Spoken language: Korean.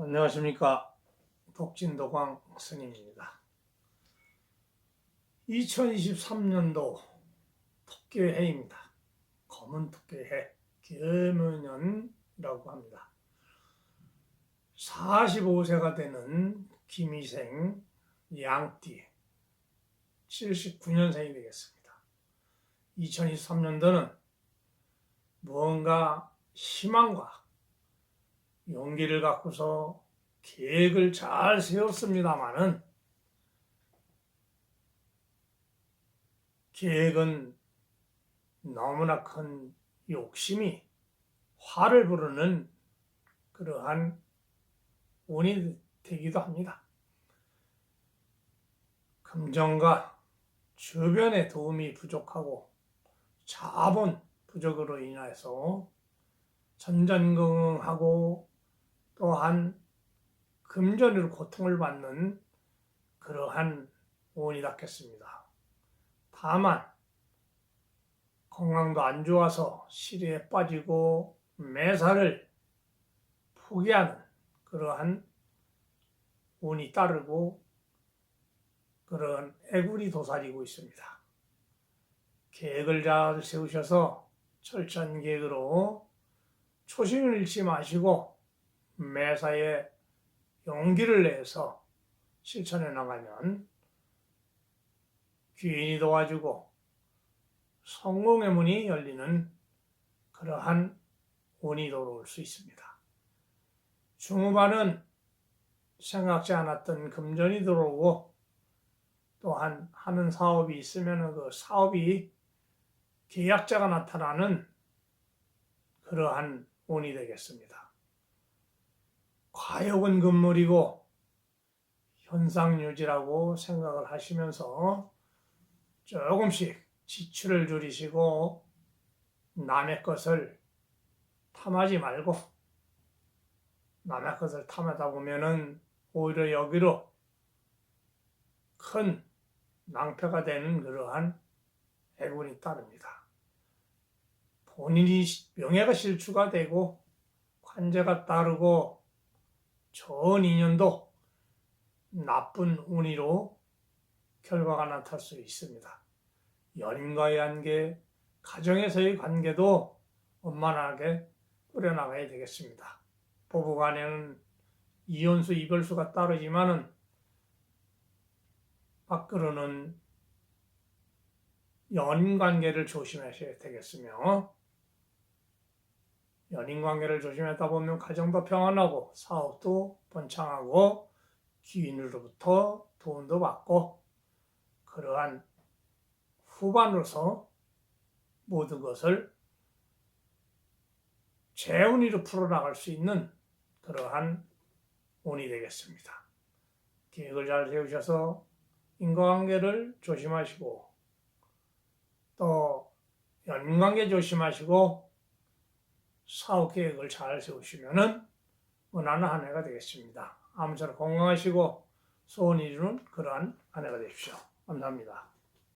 안녕하십니까. 독진도광 스님입니다. 2023년도 토끼해입니다. 검은 토끼해, 계문년이라고 합니다. 45세가 되는 김희생 양띠 79년생이 되겠습니다. 2023년도는 무언가 희망과 용기를 갖고서 계획을 잘 세웠습니다마는 계획은 너무나 큰 욕심이 화를 부르는 그러한 운이 되기도 합니다. 금전과 주변의 도움이 부족하고 자본 부족으로 인해서 전전긍긍하고 또한 금전으로 고통을 받는 그러한 운이 닿겠습니다. 다만 건강도 안 좋아서 시리에 빠지고 매사를 포기하는 그러한 운이 따르고 그런 애굴이 도사리고 있습니다. 계획을 잘 세우셔서 철저한 계획으로 초심을 잃지 마시고 매사에 용기를 내서 실천해 나가면 귀인이 도와주고 성공의 문이 열리는 그러한 운이 돌아올 수 있습니다. 중후반은 생각지 않았던 금전이 들어오고 또한 하는 사업이 있으면 그 사업이 계약자가 나타나는 그러한 운이 되겠습니다. 과욕은 금물이고 현상유지라고 생각을 하시면서 조금씩 지출을 줄이시고 남의 것을 탐하지 말고 남의 것을 탐하다 보면은 오히려 여기로 큰 낭패가 되는 그러한 해군이 따릅니다. 본인이 명예가 실추가 되고 관제가 따르고 좋은 인연도 나쁜 운이로 결과가 나타날 수 있습니다. 연인과의 관계, 가정에서의 관계도 원만하게 꾸려나가야 되겠습니다. 부부간에는 이혼수, 이별수가 따르지만은 밖으로는 연인 관계를 조심하셔야 되겠으며 연인 관계를 조심하다 보면 가정도 평안하고 사업도 번창하고 귀인으로부터 도움도 받고 그러한 후반으로서 모든 것을 재운이로 풀어나갈 수 있는 그러한 운이 되겠습니다. 계획을 잘 세우셔서 인과관계를 조심하시고 또 연관계 조심하시고 사업 계획을 잘 세우시면은 무난한 한 해가 되겠습니다. 아무쪼록 건강하시고 소원 이루는 그러한 한 해가 되십시오. 감사합니다.